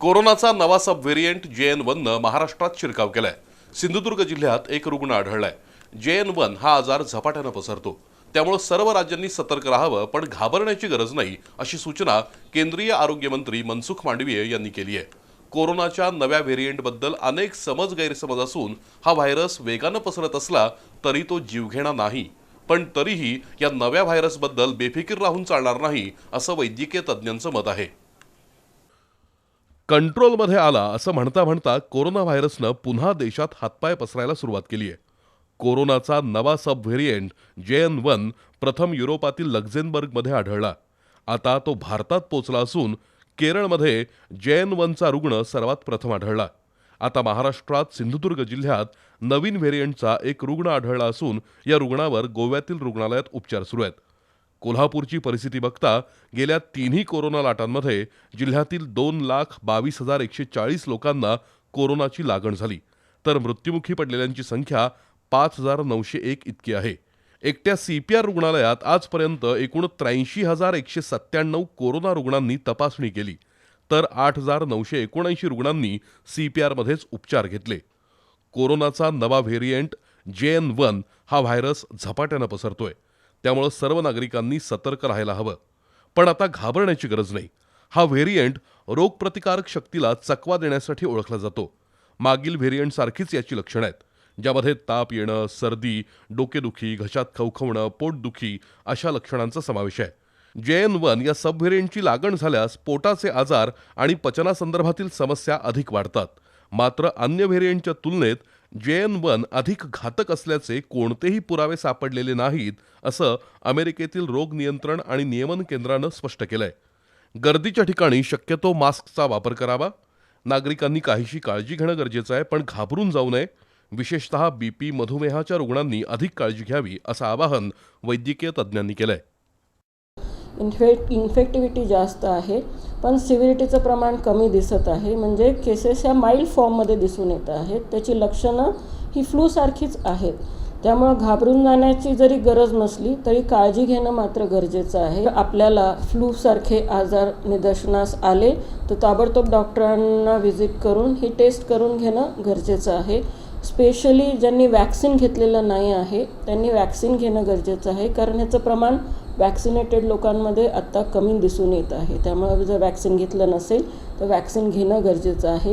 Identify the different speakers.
Speaker 1: कोरोनाचा नवा sub variant J N वननं महाराष्ट्रात शिरकाव केलाय. सिंधुदुर्ग जिल्ह्यात एक रुग्ण आढळलाय. जे एन वन हा आजार झपाट्यानं पसरतो. त्यामुळे सर्व राज्यांनी सतर्क राहावं पण घाबरण्याची गरज नाही अशी सूचना केंद्रीय आरोग्यमंत्री मनसुख मांडवीय यांनी केली आहे. कोरोनाच्या नव्या व्हेरियंटबद्दल अनेक समज गैरसमज असून हा व्हायरस वेगानं पसरत असला तरी तो जीवघेणा नाही. पण तरीही या नव्या व्हायरसबद्दल बेफिकीर राहून चालणार नाही असं वैद्यकीय तज्ज्ञांचं मत आहे. कंट्रोलमध्ये आला असं म्हणता म्हणता कोरोना व्हायरसनं पुन्हा देशात हातपाय पसरायला सुरुवात केली आहे. कोरोनाचा नवा sub variant J N one प्रथम युरोपातील लक्झेनबर्गमध्ये आढळला. आता तो भारतात पोचला असून केरळमध्ये जे एन वनचा रुग्ण सर्वात प्रथम आढळला. आता महाराष्ट्रात सिंधुदुर्ग जिल्ह्यात नवीन व्हेरियंटचा एक रुग्ण आढळला असून या रुग्णावर गोव्यातील रुग्णालयात उपचार सुरू आहेत. कोल्हापूरची परिस्थिती बघता गेल्या तिन्ही कोरोना लाटांमध्ये जिल्ह्यातील दोन लाख बावीस हजार एकशे चाळीस लोकांना कोरोनाची लागण झाली. तर मृत्युमुखी पडलेल्यांची संख्या पाच हजार नऊशे एक इतकी आहे. एकट्या सी पी आर रुग्णालयात आजपर्यंत एकूण त्र्याऐंशी हजार एकशे सत्त्याण्णव कोरोना रुग्णांनी तपासणी केली. तर आठ हजार नऊशे एकोणऐंशी रुग्णांनी सी पी आरमध्येच उपचार घेतले. कोरोनाचा नवा व्हेरियंट जे एन वन हा व्हायरस झपाट्यानं पसरतोय. त्यामुळं सर्व नागरिकांनी सतर्क राहायला हवं. पण आता घाबरण्याची गरज नाही. हा व्हेरियंट रोगप्रतिकारक शक्तीला चकवा देण्यासाठी ओळखला जातो. मागील व्हेरियंटसारखीच याची लक्षणं आहेत. ज्यामध्ये ताप येणं सर्दी डोकेदुखी घशात खवखवणं पोटदुखी अशा लक्षणांचा समावेश आहे. जे एन वन या सब व्हेरियंटची लागण झाल्यास पोटाचे आजार आणि पचनासंदर्भातील समस्या अधिक वाढतात. मात्र अन्य व्हेरियंटच्या तुलनेत जे एन वन अधिक घातक असल्याचे कोणतेही पुरावे सापडलेले नाहीत असं अमेरिकेतील रोग नियंत्रण आणि नियमन केंद्रानं स्पष्ट केलंय. गर्दीच्या ठिकाणी शक्यतो मास्कचा वापर करावा. नागरिकांनी काहीशी काळजी घेणं गरजेचं आहे पण घाबरून जाऊ नये. विशेषतः बीपी मधुमेहाच्या रुग्णांनी अधिक काळजी घ्यावी असं आवाहन वैद्यकीय तज्ज्ञांनी केलंय.
Speaker 2: इन्फेक्ट इन्फेक्टिव्हिटी जास्त आहे. पण सिव्हिरिटीचं प्रमाण कमी दिसत आहे. म्हणजे केसेस ह्या माइल्ड फॉर्ममध्ये दिसून येत आहेत. त्याची लक्षणं ही फ्लूसारखीच आहेत. त्यामुळं घाबरून जाण्याची जरी गरज नसली तरी काळजी घेणं मात्र गरजेचं आहे. आपल्याला फ्लूसारखे आजार निदर्शनास आले तर ताबडतोब डॉक्टरांना व्हिजिट करून ही टेस्ट करून घेणं गरजेचं आहे. स्पेशली ज्यांनी वॅक्सिन घेतलेलं नाही आहे त्यांनी वॅक्सिन घेणं गरजेचं आहे. कारण ह्याचं प्रमाण वॅक्सिनेटेड लोकांमध्ये आत्ता कमी दिसून येत आहे. त्यामुळे जर वॅक्सिन घेतलं नसेल तर वॅक्सिन घेणं गरजेचं आहे.